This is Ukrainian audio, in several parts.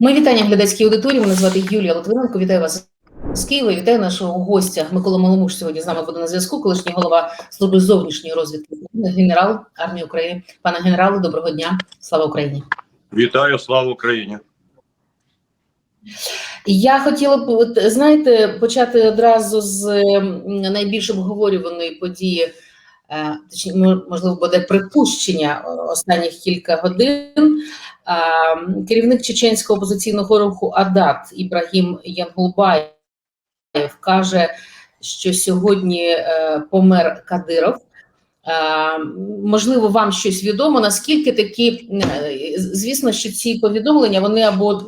Ми вітання глядацькій аудиторії. Мене звати Юлія Литвиненко. Вітаю вас з Києва. Вітаю нашого гостя Микола Маломуш. Сьогодні з нами буде на зв'язку. Колишній голова служби зовнішньої розвідки генерал армії України. Пане генерале, доброго дня. Слава Україні. Вітаю, слава Україні. Я хотіла б, знаєте, почати одразу з найбільш обговорюваної події, е, точніше, мо- можливо, буде припущення е, останніх кілька годин. А, м, Керівник чеченського опозиційного руху АДАТ Ібрагім Янгулбаєв каже, що сьогодні е, помер Кадиров. Е, Можливо, вам щось відомо. Наскільки такі, е, звісно, що ці повідомлення вони або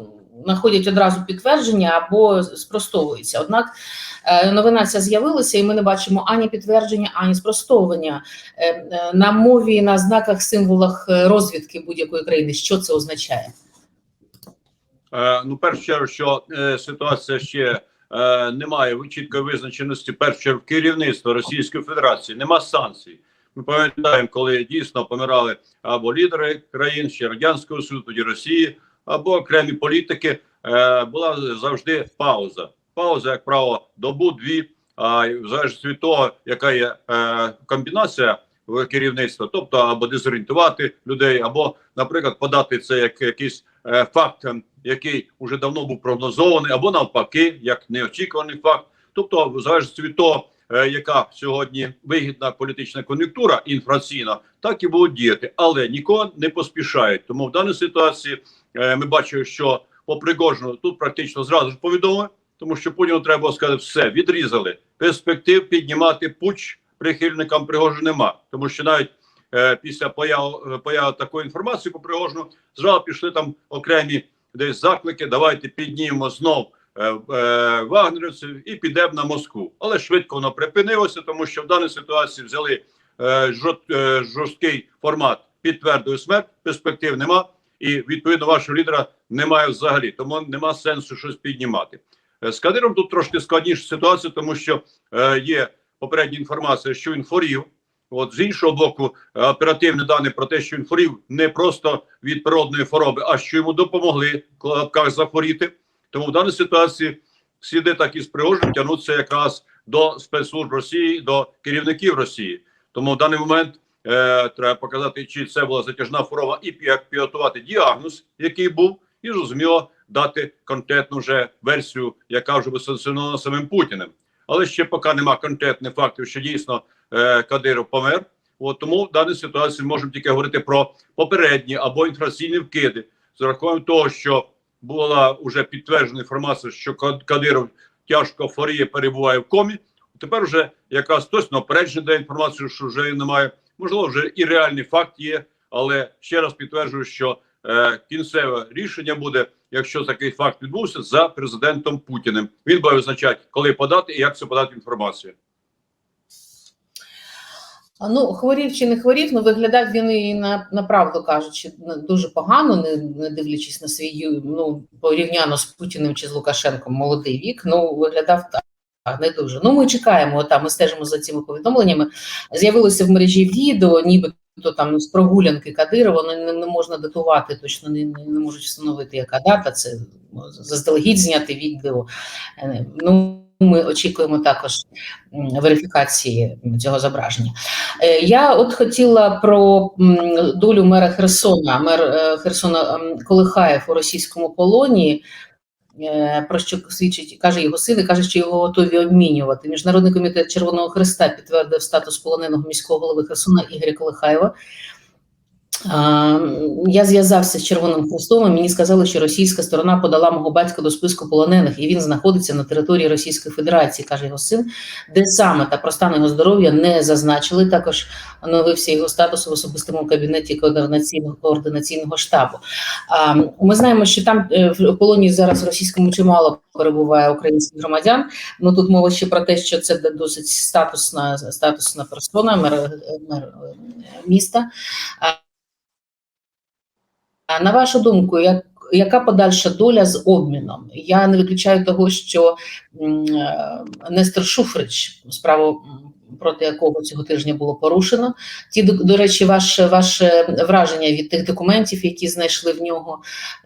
знаходять одразу підтвердження, або спростовуються. Однак новина ця з'явилася, і ми не бачимо ані підтвердження, ані спростовування Е, е, на мові, на знаках, символах е, розвідки будь-якої країни. Що це означає? Е, ну, першу чергу, що е, ситуація ще е, немає чіткої визначеності. Першу чергу керівництва Російської Федерації нема санкцій. Ми пам'ятаємо, коли дійсно помирали або лідери країн ще радянського Союзу, тоді Росії, або окремі політики. Е, була завжди пауза. Пауза, як правило, добу дві. А в залежності від того, яка є е, комбінація керівництва, тобто або дезорієнтувати людей, або, наприклад, подати це як якийсь е, факт, ем, який вже давно був прогнозований, або навпаки, як неочікуваний факт. Тобто, в залежності від того, е, яка сьогодні вигідна політична кон'юнктура інфраційна, так і будуть діяти, але нікого не поспішають. Тому в даній ситуації ми бачимо, що по Пригожину тут практично зразу ж повідомили, тому що Путіну треба сказати, все відрізали перспектив піднімати пуч прихильникам Пригожина нема, тому що навіть е, після появи, появи такої інформації по Пригожину зразу пішли там окремі десь заклики. Давайте піднімемо знов е, е, вагнерівців і підемо на Москву. Але швидко воно припинилося, тому що в даній ситуації взяли е, жорст, е, жорсткий формат, підтвердує смерть, перспектив нема, і відповідно вашого лідера немає взагалі, тому нема сенсу щось піднімати. Е, З Кадиром тут трошки складніша ситуація, тому що е, є попередня інформація, що він хворів. От з іншого боку, е, оперативні дані про те, що він хворів не просто від природної хвороби, а що йому допомогли в лапках захворіти. Тому в даній ситуації сліди так із Пригожин тягнуться якраз до спецслужб Росії, до керівників Росії. Тому в даний момент е, треба показати, чи це була затяжна хвороба, і як підготувати діагноз, який був, і зрозуміло дати конкретну вже версію, яка вже би самим Путіним. Але ще поки нема конкретних фактів, що дійсно е, Кадиров помер. От тому в даній ситуації можемо тільки говорити про попередні або інформаційні вкиди з урахуванням того, що була вже підтверджена інформація, що Кад- Кадиров тяжко хворіє, перебуває в комі. Тепер вже якраз хтось напередження дає інформацію, що вже немає. Можливо, вже і реальний факт є, але ще раз підтверджую, що кінцеве рішення буде, якщо такий факт відбувся, за президентом Путіним. Він буде визначати, коли подати і як це подати інформацію. Ну, хворів чи не хворів, ну виглядав він і на, на правду кажучи, дуже погано, не, не дивлячись на свій ну порівняно з Путіним чи з Лукашенком молодий вік. Ну виглядав так. Не дуже. Ну, ми чекаємо там, ми стежимо за цими повідомленнями. З'явилося в мережі відео, нібито там з прогулянки Кадирова, не, не можна датувати, точно не, не, не можуть встановити, яка дата. Це ну, заздалегідь зняти відео. Е, Ну, ми очікуємо також верифікації цього зображення. Е, Я от хотіла про долю мера Херсона. Мер е, Херсона Колихаєв у російському полоні. Е, Про що свідчить, каже його син, каже, що його готові обмінювати. Міжнародний комітет Червоного Христа підтвердив статус полоненого міського голови Херсона Ігоря Колихаєва. Я зв'язався з Червоним Хрестом. і Мені сказали, що російська сторона подала мого батька до списку полонених, і він знаходиться на території Російської Федерації, каже його син, де саме та про стан його здоров'я не зазначили. Також оновився його статус в особистому кабінеті координаційного координаційного штабу. Ми знаємо, що там е, в полоні зараз російському чимало перебуває українських громадян. Ну тут мова ще про те, що це досить статусна статусна персона, мер, мер міста. На вашу думку, як яка подальша доля з обміном? Я не виключаю того, що е, Нестор Шуфрич, справу проти якого цього тижня було порушено. Ті до, речі, ваше ваше враження від тих документів, які знайшли в нього,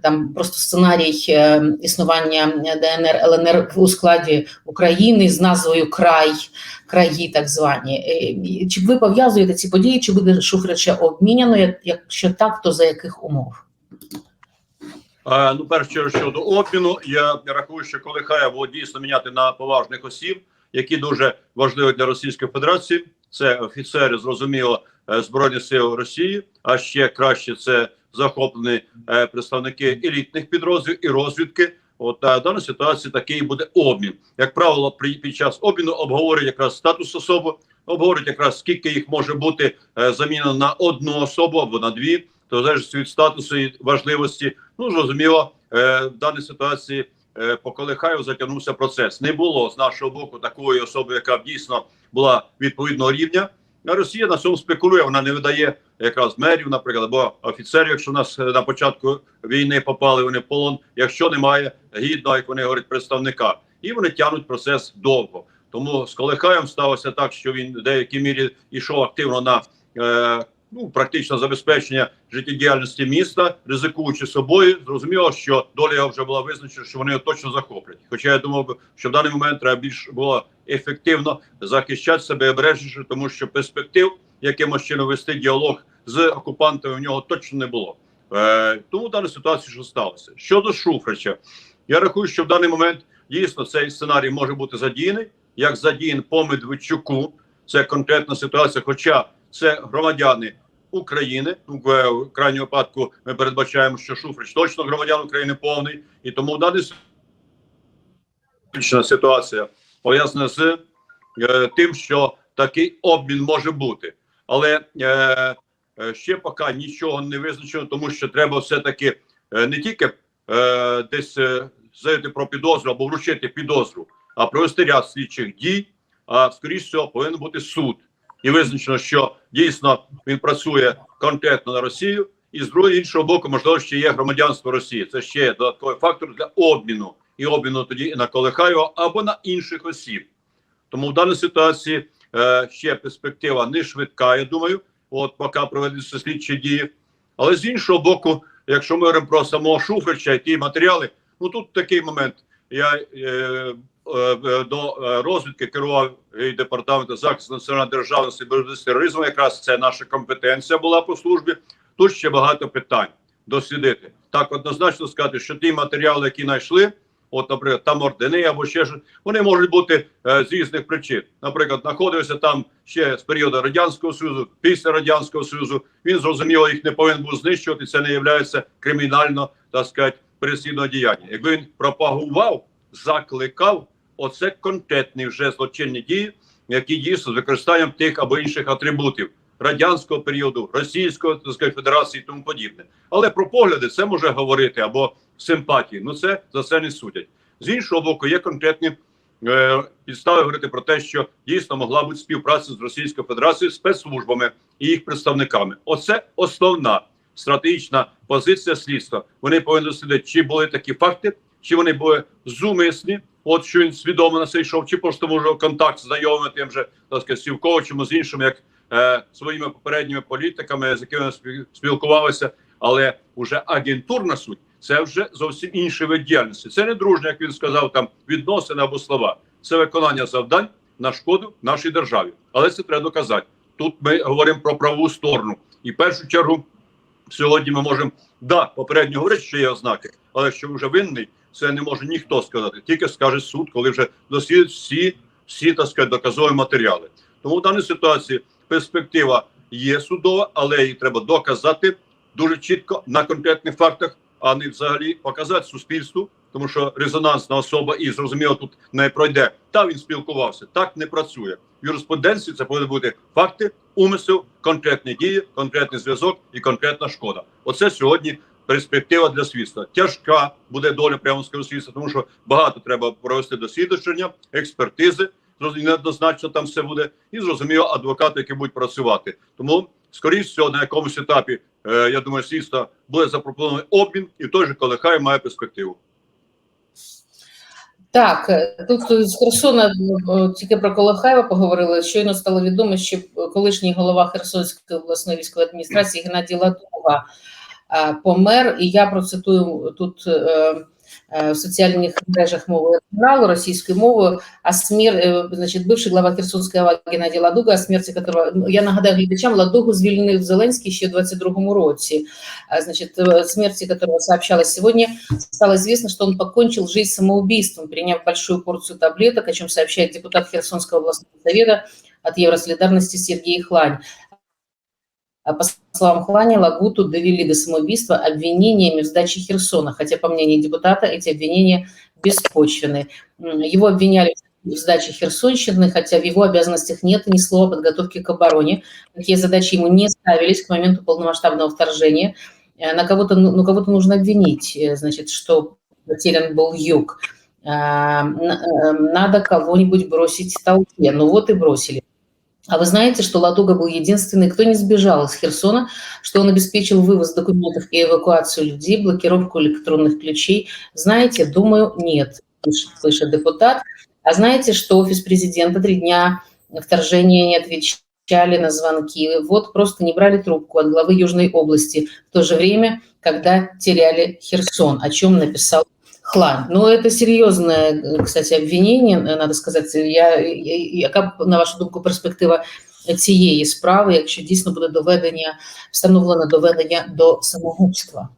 там просто сценарій е, існування ДНР ЛНР у складі України з назвою Край, краї, так звані. Е, Чи ви пов'язуєте ці події? Чи буде Шуфрича обміняно? Як- Якщо так, то за яких умов? Е, Ну, перш щодо обміну, я рахую, що Колихаєв було дійсно міняти на поважних осіб, які дуже важливі для Російської Федерації. Це офіцери, зрозуміло, е, збройних сил Росії, а ще краще це захоплені е, представники елітних підрозділів і розвідки. От а в даній такий буде обмін. Як правило, при під час обміну обговорюють якраз статус особи, обговорюють якраз скільки їх може бути е, замінено на одну особу або на дві, то залежить від статусу і важливості. Ну зрозуміло, е, в даній ситуації е, по Колихаю затягнувся процес. Не було з нашого боку такої особи, яка б дійсно була відповідного рівня. Росія на цьому спекулює. Вона не видає якраз мерів, наприклад, або офіцерів, якщо нас е, на початку війни попали вони в полон, якщо немає гідного, як вони говорять, представника, і вони тягнуть процес довго. Тому з Колихаєм сталося так, що він в деякій мірі йшов активно на ну практично забезпечення життєдіяльності міста, ризикуючи собою. Зрозуміло, що доля його вже була визначена, що вони його точно захоплять. Хоча я думав, що в даний момент треба більш було ефективно захищати себе обережніше, тому що перспектив якимось чином вести діалог з окупантами в нього точно не було. Е, тому в даній ситуації що сталося щодо Шуфрича, я рахую, що в даний момент дійсно цей сценарій може бути задіяний, як задіян по Медведчуку. Це конкретна ситуація, хоча це громадяни України. Ну, в, в крайньому випадку ми передбачаємо, що Шуфрич точно громадян України повний, і тому в даній ситуація пов'язана з е, тим, що такий обмін може бути, але е, е, ще поки нічого не визначено, тому що треба все-таки е, не тільки е, десь е, заявити про підозру або вручити підозру, а провести ряд слідчих дій. А скоріш всього повинен бути суд, і визначено, що дійсно він працює конкретно на Росію, і з другого іншого боку, можливо, ще є громадянство Росії. Це ще додатковий фактор для обміну і обміну тоді на Колихаєва або на інших осіб. Тому в даній ситуації е, ще перспектива не швидка, я думаю, от поки проведуться слідчі дії. Але з іншого боку, якщо ми говоримо про самого Шуфрича і ті матеріали, ну тут такий момент. Я е, до е, розвідки керував департаменту захисту національної державності боротьби з тероризмом. Якраз це наша компетенція була по службі. Тут ще багато питань дослідити. Так однозначно сказати, що ті матеріали, які знайшли, от, наприклад, там ордени або ще щось, вони можуть бути е, з різних причин. Наприклад, знаходився там ще з періоду радянського союзу, після радянського союзу. Він зрозуміло їх не повинен був знищувати. Це не є кримінально, так сказати, переслідного діяння. Якби він пропагував, закликав, оце конкретні вже злочинні дії, які дійсно з використанням тих або інших атрибутів радянського періоду, Російської сказати, Федерації і тому подібне. Але про погляди це може говорити або симпатії. Ну це за це не судять. З іншого боку, є конкретні е, підстави говорити про те, що дійсно могла бути співпраця з Російською Федерацією спецслужбами і їх представниками. Оце основна стратегічна позиція слідства. Вони повинні дослідити, чи були такі факти, чи вони були зумисні. От що він свідомо на це йшов, чи просто може контакт з знайомими тим же Сівковичем, з іншими, як е, своїми попередніми політиками, з якими спіл- спілкувалися, але вже агентурна суть це вже зовсім інший вид діяльності. Це не дружня, як він сказав, там відносини або слова. Це виконання завдань на шкоду нашій державі. Але це треба доказати. Тут ми говоримо про праву сторону, і в першу чергу сьогодні ми можемо да попередньо говорити, що є ознаки, але що вже винний, це не може ніхто сказати. Тільки скаже суд, коли вже дослідить всі, всі так сказати, доказові матеріали. Тому в даній ситуації перспектива є судова, але її треба доказати дуже чітко на конкретних фактах, а не взагалі показати суспільству, тому що резонансна особа і зрозуміло тут не пройде. Та він спілкувався, так не працює. В юриспруденції це повинні бути факти, умисел, конкретні дії, конкретний зв'язок і конкретна шкода. Оце сьогодні перспектива для свідства. Тяжка буде доля прямо свідства, тому що багато треба провести дослідження, експертизи. Неоднозначно там все буде, і зрозуміло, адвокати, які будуть працювати. Тому, скоріш всього, на якомусь етапі, е, я думаю, слідства буде запропонований обмін, і той же Колихай має перспективу. Так, е, тут з Херсона е, тільки про Колохаєва поговорили. Щойно стало відомо, що колишній голова Херсонської обласної військової адміністрації Геннадій Ладуга е, помер. І я процитую тут е, е, в соціальних мережах мови оригіналу російською мовою. А смір, е, значить, бивший глава Херсонської ОВА Геннадій Ладуга, о смерті которого ну, я нагадаю глядачам, Ладугу звільнив Зеленський ще в 22-му році. А, Значит, о смерти которого сообщалось сегодня, стало известно, что он покончил жизнь самоубийством, приняв большую порцию таблеток, о чем сообщает депутат Херсонского областного совета от Евросолидарности Сергей Хлань. А По словам Хлани, Лагуту довели до самоубийства обвинениями в сдаче Херсона, хотя, по мнению депутата, эти обвинения беспочвены. Его обвиняли в сдаче Херсонщины, хотя в его обязанностях нет ни слова подготовки к обороне. Такие задачи ему не ставились к моменту полномасштабного вторжения. Э, На кого-то, ну, кого-то нужно обвинить, э, значит, что потерян был юг. Н- э, Надо кого-нибудь бросить в толпе. Ну вот и бросили. А вы знаете, что Ладога был единственный, кто не сбежал из Херсона, что он обеспечил вывоз документов и эвакуацию людей, блокировку электронных ключей? Знаете, думаю, нет, пишет, пишет депутат. А знаете, что офис президента три дня вторжения не отвечали на звонки? Вот просто не брали трубку от главы Южной области в то же время, когда теряли Херсон, о чем написал Хлань. Ну, это серьезное, э, кстати, обвинение, э, надо сказати. Я, я- яка, на вашу думку, перспектива цієї справи, якщо дійсно буде доведення, встановлено доведення до самогубства?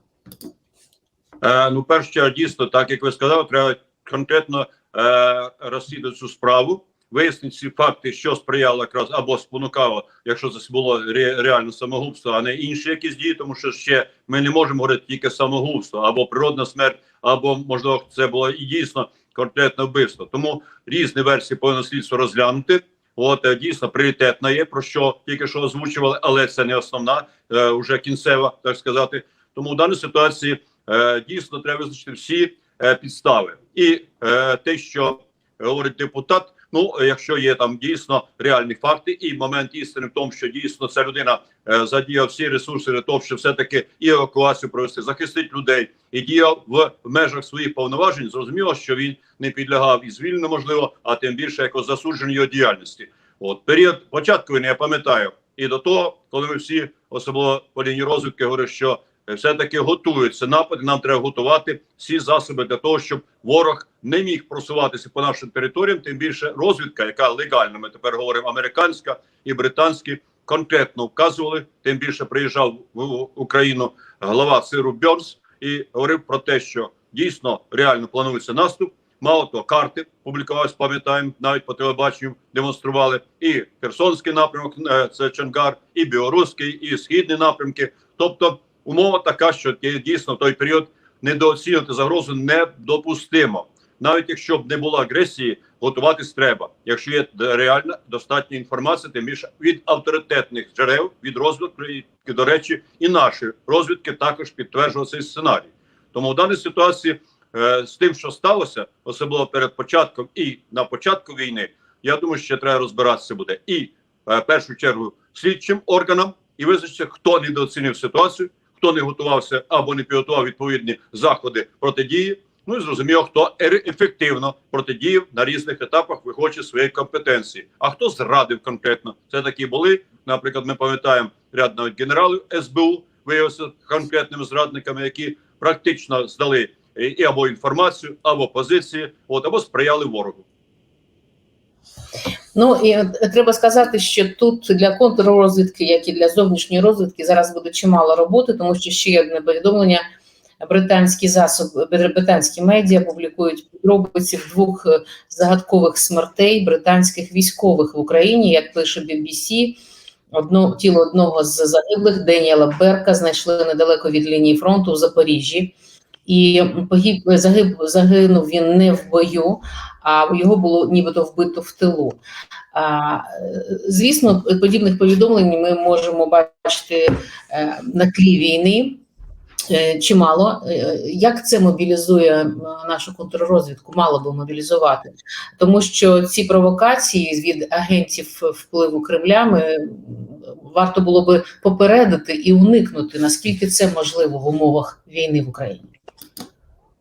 Е, ну, перш чергу, дійсно, так як ви сказали, треба конкретно е, розслідувати цю справу, вияснити ці факти, що сприяло якраз або спонукало, якщо це було ре, реально самогубство, а не інші якісь дії, тому що ще ми не можемо говорити тільки самогубство або природна смерть, або можливо це було і дійсно конкретне вбивство. Тому різні версії повинно слідство розглянути. От е, дійсно пріоритетна є про що тільки що озвучували, але це не основна, е, вже кінцева, так сказати. Тому в даній ситуації е, дійсно треба визначити всі е, підстави. І е, те, що говорить депутат, ну якщо є там дійсно реальні факти, і момент істини в тому, що дійсно ця людина е, задіяв всі ресурси для того, щоб все таки і евакуацію провести, захистити людей, і діяв в межах своїх повноважень. Зрозуміло, що він не підлягав і звільненню, можливо, а тим більше якось засудженню його діяльності. От період початку війни, я пам'ятаю, і до того, коли ми всі, особливо по лінії розвідки, говорили, що все-таки готуються напади. Нам треба готувати всі засоби для того, щоб ворог не міг просуватися по нашим територіям. Тим більше розвідка, яка легальна, ми тепер говоримо американська і британська, конкретно вказували. Тим більше приїжджав в Україну глава Сиру Бьорс і говорив про те, що дійсно реально планується наступ. Мало того, карти публікувалися, пам'ятаємо, навіть по телебаченню демонстрували і Херсонський напрямок, е, це Чангар, і Білоруський, і східні напрямки. Тобто, умова така, що дійсно в той період недооцінювати загрозу недопустимо. Навіть якщо б не було агресії, готуватись треба. Якщо є реальна достатня інформація, тим більше від авторитетних джерел, від розвідки, і, до речі, і наші розвідки також підтверджували цей сценарій. Тому в даній ситуації е, з тим, що сталося, особливо перед початком і на початку війни, я думаю, що треба розбиратися буде і е, першу чергу слідчим органам і визначитися, хто недооцінив ситуацію, хто не готувався або не підготував відповідні заходи протидії. Ну і зрозуміло, хто ефективно протидіяв на різних етапах, виходячи своєї компетенції. А хто зрадив конкретно? Це такі були. Наприклад, ми пам'ятаємо ряд навіть генералів СБУ виявився конкретними зрадниками, які практично здали і або інформацію, або позиції, от або сприяли ворогу. Ну і е, треба сказати, що тут для контррозвідки, як і для зовнішньої розвідки, зараз буде чимало роботи, тому що ще одне повідомлення. Британські засоби, британські медіа публікують подробиці двох е, загадкових смертей британських військових в Україні. Як пише BBC, одно тіло одного з загиблих Деніела Берка знайшли недалеко від лінії фронту у Запоріжжі. І погиб загиб, загинув він не в бою, а його було нібито вбито в тилу. А, звісно, подібних повідомлень ми можемо бачити е, на тлі війни. е, Чимало. Е, Як це мобілізує нашу контррозвідку? Мало би мобілізувати, тому що ці провокації від агентів впливу Кремля ми варто було би попередити і уникнути, наскільки це можливо в умовах війни в Україні.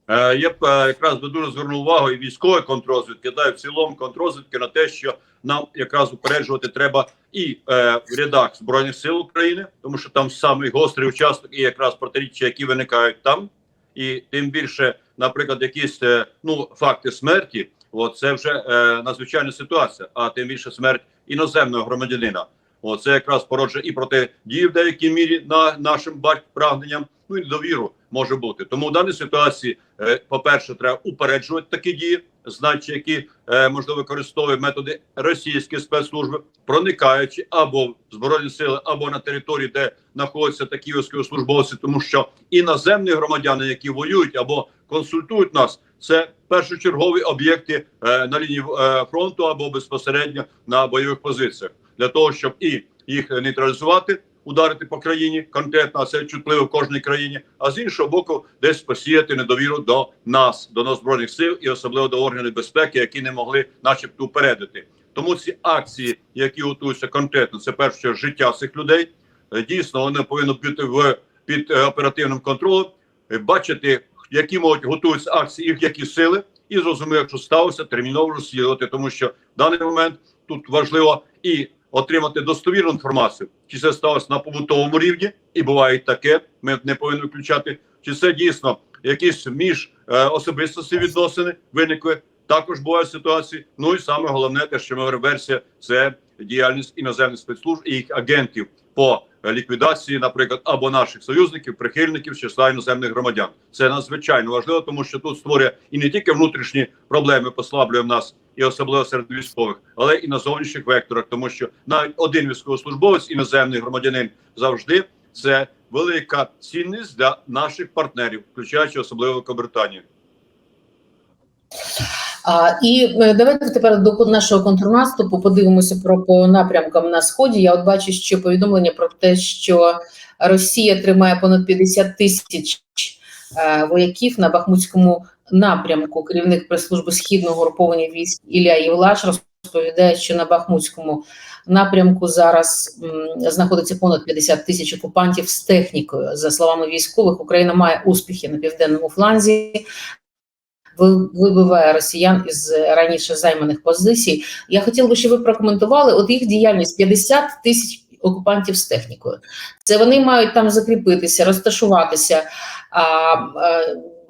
Е, я б е, якраз би дуже звернув увагу і військовий контррозвідки, да, і в цілому контррозвідки на те, що нам якраз упереджувати треба і е, в рядах збройних сил України, тому що там самий гострий участок і якраз протиріччя, які виникають там, і тим більше, наприклад, якісь е, ну факти смерті, от це вже е, надзвичайна ситуація, а тим більше смерть іноземного громадянина. О, це якраз породжує і протидії в деякій мірі на нашим прагненням, ну і недовіру може бути. Тому в даній ситуації, е, по-перше, треба упереджувати такі дії, значить, які е, можливо використовують методи російської спецслужби, проникаючи або в збройні сили, або на території, де знаходяться такі військовослужбовці, тому що іноземні громадяни, які воюють або консультують нас, це першочергові об'єкти е, на лінії фронту або безпосередньо на бойових позиціях для того, щоб і їх нейтралізувати, ударити по країні конкретно, а це чутливо в кожній країні. А з іншого боку, десь посіяти недовіру до нас, до нас збройних сил і особливо до органів безпеки, які не могли, начебто, упередити. Тому ці акції, які готуються конкретно, це перше життя цих людей. Е, Дійсно, вони повинні бути в під е, оперативним контролем, е, бачити, які можуть готуються акції, їх які сили, і зрозуміло, якщо сталося, терміново розслідувати, тому що в даний момент тут важливо і отримати достовірну інформацію, чи це сталося на побутовому рівні, і буває таке. Ми не повинні включати, чи це дійсно якісь між е, особистості відносини виникли. Також бувають ситуації. Ну і саме головне, те, що ми версія, це діяльність іноземних спецслужб і їх агентів по ліквідації, наприклад, або наших союзників, прихильників з числа іноземних громадян. Це надзвичайно важливо, тому що тут створює і не тільки внутрішні проблеми, послаблює в нас, і особливо серед військових, але і на зовнішніх векторах, тому що навіть один військовослужбовець, іноземний громадянин, завжди це велика цінність для наших партнерів, включаючи особливо Великобританію. І е, давайте тепер до нашого контрнаступу подивимося про по напрямкам на сході. Я от бачу, що повідомлення про те, що Росія тримає понад 50 тисяч е, вояків на Бахмутському напрямку. Керівник прес-служби східного груповання військ Ілля Євлаш розповідає, що на Бахмутському напрямку зараз м, знаходиться понад 50 тисяч окупантів з технікою. За словами військових, Україна має успіхи на південному фланзі вибиває росіян із раніше займаних позицій. Я хотіла би, щоб ви прокоментували от їх діяльність 50 тисяч окупантів з технікою. Це вони мають там закріпитися, розташуватися. А, а,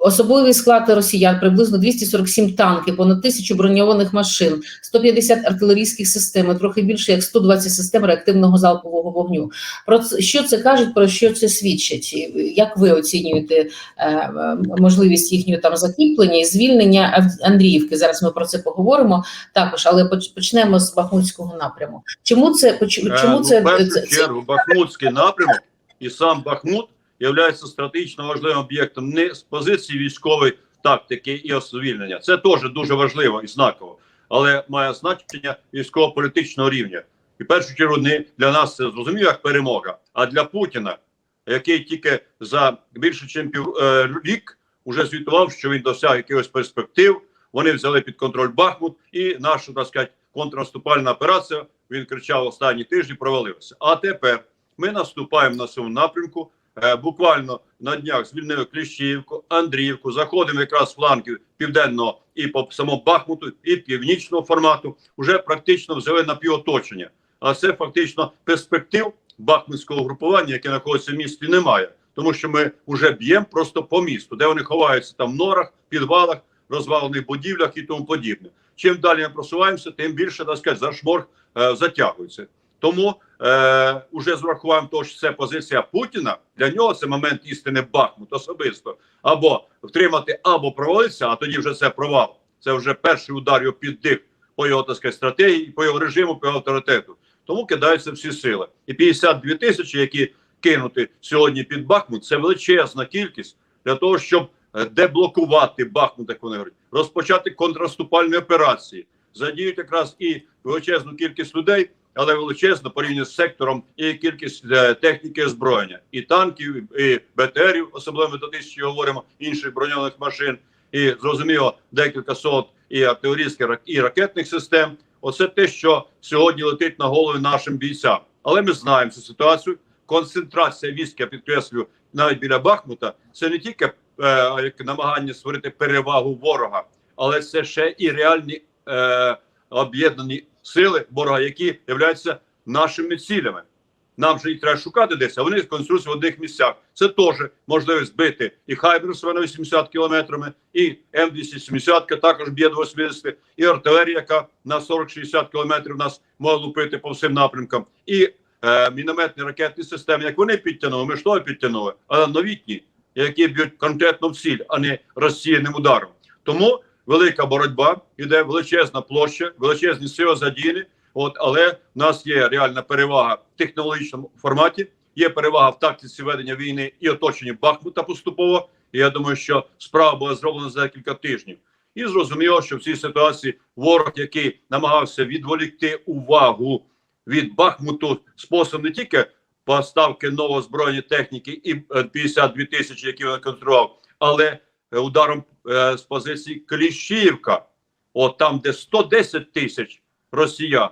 Особливий склад росіян приблизно 247 танків, понад тисячу броньованих машин, 150 артилерійських систем, трохи більше як 120 систем реактивного залпового вогню. Про що це кажуть, про що це свідчить? Як ви оцінюєте е, е, можливість їхнього там закріплення і звільнення Андріївки? Зараз ми про це поговоримо також, але почнемо з Бахмутського напряму. Чому це поч- Е, ну, це, це, це Бахмутський напрямок і сам Бахмут є стратегічно важливим об'єктом не з позиції військової тактики і освільнення. Це теж дуже важливо і знаково, але має значення військово-політичного рівня. І в першу чергу не для нас це зрозуміло як перемога, а для Путіна, який тільки за більше ніж пів е, рік уже звітував, що він досяг якихось перспектив. Вони взяли під контроль Бахмут, і наша так сказати, контрнаступальна операція. Він кричав останні тижні, провалилася. А тепер ми наступаємо на цьому напрямку. Е, буквально на днях звільнили Кліщівку, Андріївку, заходимо якраз з флангів південного і по самому Бахмуту, і північного формату. Вже практично взяли на півоточення. А це фактично перспектив бахмутського групування, яке знаходиться в місті, немає. Тому що ми вже б'ємо просто по місту, де вони ховаються там в норах, підвалах, розвалених будівлях і тому подібне. Чим далі ми просуваємося, тим більше так сказати, зашморг е, затягується. Тому е, уже з урахуванням того, що це позиція Путіна, для нього це момент істини Бахмут особисто. Або втримати, або провалитися, а тоді вже це провал. Це вже перший удар його під дих по його так сказати, стратегії, по його режиму, по його авторитету. Тому кидаються всі сили. І 52 тисячі, які кинути сьогодні під Бахмут, це величезна кількість для того, щоб е, деблокувати Бахмут, як вони говорять, розпочати контрнаступальні операції. Задіють якраз і величезну кількість людей, але величезно порівняно з сектором і кількість е, техніки озброєння, і танків, і БТРів, особливо ми до тисячі говоримо, інших броньованих машин, і зрозуміло декілька сот і артилерійських і ракетних систем. Оце те, що сьогодні летить на голови нашим бійцям. Але ми знаємо цю ситуацію. Концентрація військ, я підкреслюю, навіть біля Бахмута, це не тільки е, намагання створити перевагу ворога, але це ще і реальні е, об'єднані сили ворога, які являються нашими цілями. Нам же їх треба шукати десь, а вони конструюються в одних місцях. Це теж можливість збити і Хайберс на 80 кілометрами, і М270 також б'є до 80, і артилерія, яка на 40-60 кілометрів нас може лупити по всім напрямкам, і е, мінометні ракетні системи. Як вони підтягнули, ми ж того підтягнули, але новітні, які б'ють конкретно в ціль, а не розсіяним ударом. Тому велика боротьба, іде величезна площа, величезні сили задіяні. От, але в нас є реальна перевага в технологічному форматі, є перевага в тактиці ведення війни і оточенні Бахмута поступово. І я думаю, що справа була зроблена за декілька тижнів. І зрозуміло, що в цій ситуації ворог, який намагався відволікти увагу від Бахмуту спосіб не тільки поставки новозбройної техніки і е, 52 тисячі, які він контролював, але е, ударом е, з позиції Кліщіївка, от там, де 110 тисяч росіян,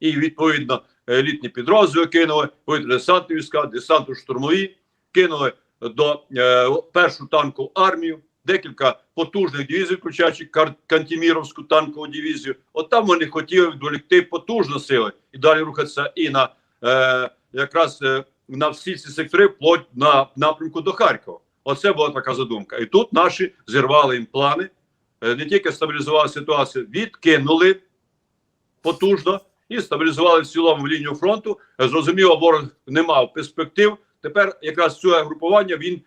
і відповідно елітні підрозділи кинули, десантні війська, десанту штурмові кинули до е, першу танкову армію, декілька потужних дивізій, включаючи Кантіміровську танкову дивізію. От там вони хотіли відволікти потужно сили і далі рухатися і на е, якраз е, на всі ці сектори, вплоть на напрямку до Харкова. Оце була така задумка. І тут наші зірвали їм плани, е, не тільки стабілізували ситуацію, відкинули потужно і стабілізували в цілому лінію фронту. Е, Зрозуміло, ворог не мав перспектив. Тепер якраз це групування він е,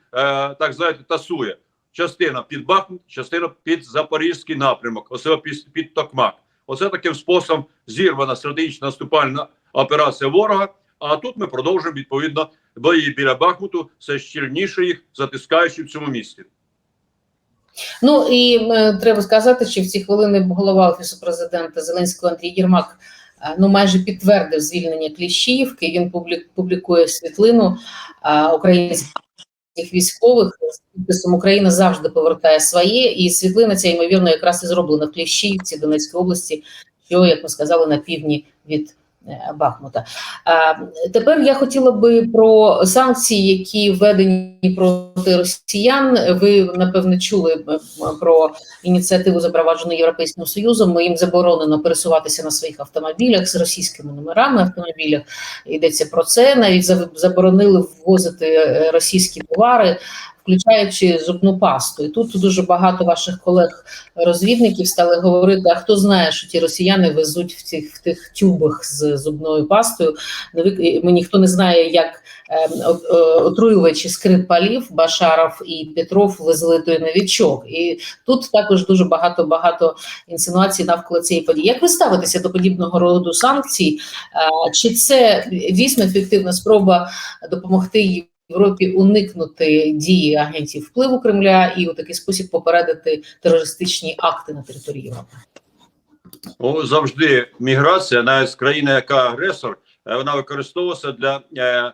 так знаєте тасує. Частина під Бахмут, частина під Запорізький напрямок, особливо під, під Токмак. Оце таким способом зірвана стратегічна наступальна операція ворога. А тут ми продовжуємо відповідно бої біля Бахмуту, все щільніше їх затискаючи в цьому місці. Ну і е, треба сказати, що в ці хвилини голова офісу президента Зеленського Андрій Єрмак е, ну майже підтвердив звільнення Кліщіївки. Він публі- публікує світлину е, українських військових з підписом Україна завжди повертає своє, і світлина ця ймовірно якраз і зроблена в Кліщіївці Донецької області, що як ми сказали на півдні від. Е, Бахмута. Тепер я хотіла би про санкції, які введені проти росіян. Ви напевне чули е, про ініціативу, запроваджену Європейським Союзом. Їм заборонено пересуватися на своїх автомобілях з російськими номерами автомобілях. Йдеться про це. Навіть заборонили ввозити е, російські товари, включаючи зубну пасту. І тут дуже багато ваших колег-розвідників стали говорити: а хто знає, що ті росіяни везуть в цих в тих тюбах з зубною пастою. Вик- Ми ніхто не знає, як е, от- е, отруювачі скрипалів Башаров і Петров везли той новічок. І тут також дуже багато багато інсинуацій навколо цієї події. Як ви ставитеся до подібного роду санкцій? Е, Чи це дійсно ефективна спроба допомогти Європі уникнути дії агентів впливу Кремля і у такий спосіб попередити терористичні акти на території Європи? О, завжди міграція, навіть з яка агресор, е, вона використовувалася для е,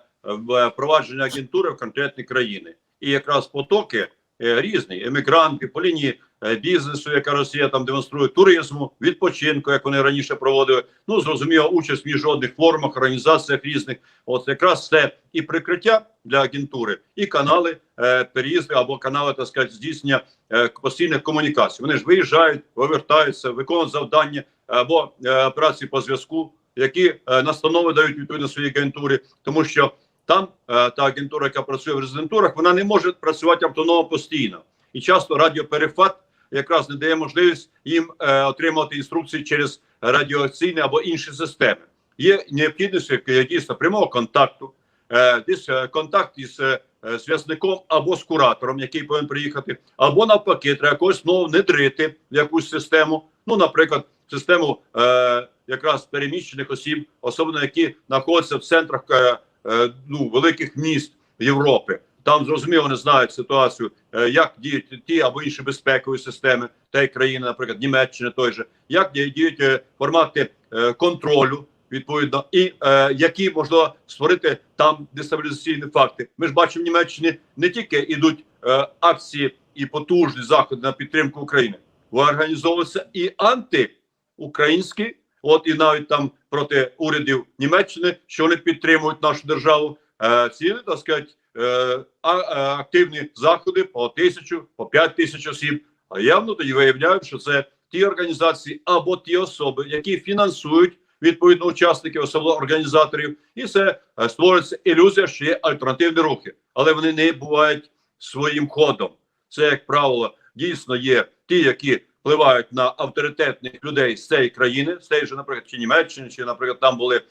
впровадження агентури в конкретні країни. І якраз потоки е, різні емігранти по лінії е, бізнесу, яка Росія там демонструє туризму, відпочинку, як вони раніше проводили. Ну зрозуміло, участь в міжнародних форумах, організаціях різних. От якраз це і прикриття для агентури, і канали е, переїзду або канали, так сказати, здійснення е, постійних комунікацій. Вони ж виїжджають, повертаються, виконують завдання або е, операції по зв'язку, які е, настанови дають відповідно своїй агентурі, тому що там е, та агентура, яка працює в резидентурах, вона не може працювати автономно постійно, і часто радіоперехват якраз не дає можливість їм е, отримати інструкції через радіоційні або інші системи. Є необхідність дійсно прямого контакту, е, десь е, контакт із е, зв'язником або з куратором, який повинен приїхати, або навпаки, треба когось знову внедрити в якусь систему. Ну, наприклад, систему е, якраз переміщених осіб, особливо які знаходяться в центрах е, е, ну, великих міст Європи. Там зрозуміло не знають ситуацію, е, як діють ті або інші безпекові системи тієї країни, наприклад, Німеччини той же, як ді- діють е, формати е, контролю відповідно, і е, які можна створити там дестабілізаційні факти. Ми ж бачимо в Німеччині не тільки йдуть е, акції і потужні заходи на підтримку України, організовуються і антиукраїнські, от і навіть там проти урядів Німеччини, що вони підтримують нашу державу. Е, ціли, так сказати, е, е, активні заходи по тисячу, по п'ять тисяч осіб. А явно тоді виявляють, що це ті організації або ті особи, які фінансують відповідно учасників, особливо організаторів, і це створюється ілюзія, що є альтернативні рухи, але вони не бувають своїм ходом. Це, як правило, дійсно є ті, які впливають на авторитетних людей з цієї країни, з тієї ж, наприклад, чи Німеччини, чи, наприклад, там були е,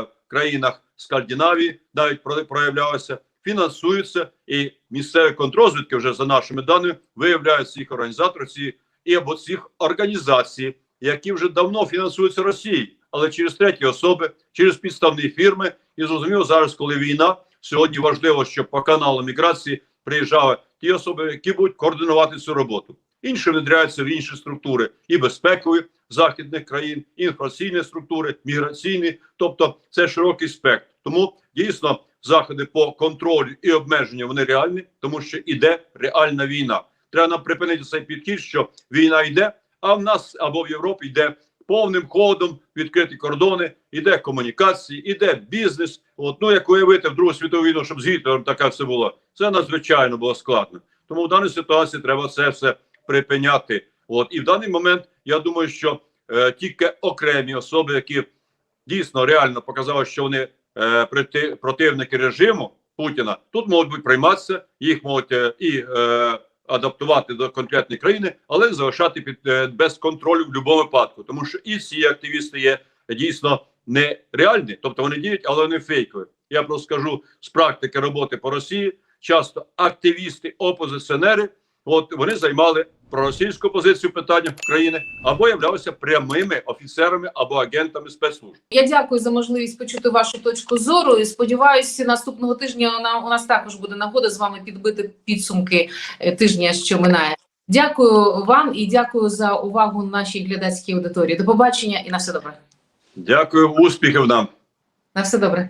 в країнах Скандинавії, навіть про- проявлялося, фінансуються, і місцеві контрозвідки вже за нашими даними виявляють цих організаторів ці і або цих організацій, які вже давно фінансуються Росією, але через треті особи, через підставні фірми. І зрозуміло, зараз, коли війна, сьогодні важливо, щоб по каналу міграції приїжджали ті особи, які будуть координувати цю роботу. Інші внедряються в інші структури і безпекові західних країн, і інформаційні структури, міграційні, тобто це широкий спектр. Тому дійсно заходи по контролю і обмеженню вони реальні, тому що іде реальна війна. Треба нам припинити цей підхід, що війна йде, а в нас або в Європі йде повним ходом відкриті кордони, іде комунікації, іде бізнес. От ну як уявити в Другу світову війну, щоб з Гітлером таке все було. Це надзвичайно було складно. Тому в даній ситуації треба це все припиняти. От і в даний момент я думаю, що е, тільки окремі особи, які дійсно реально показали, що вони е, проти, противники режиму Путіна, тут можуть бути прийматися, їх можуть е, і е, адаптувати до конкретної країни, але залишати під е, без контролю в будь-якому випадку, тому що і ці активісти є дійсно нереальні, тобто вони діють, але вони фейкові. Я просто скажу з практики роботи по Росії. Часто активісти, опозиціонери, от вони займали проросійську позицію в питаннях України або являлися прямими офіцерами або агентами спецслужб. Я дякую за можливість почути вашу точку зору. І сподіваюся, наступного тижня у нас також буде нагода з вами підбити підсумки е, тижня, що минає. Дякую вам і дякую за увагу нашій глядацькій аудиторії. До побачення і на все добре. Дякую, успіхів нам. На все добре.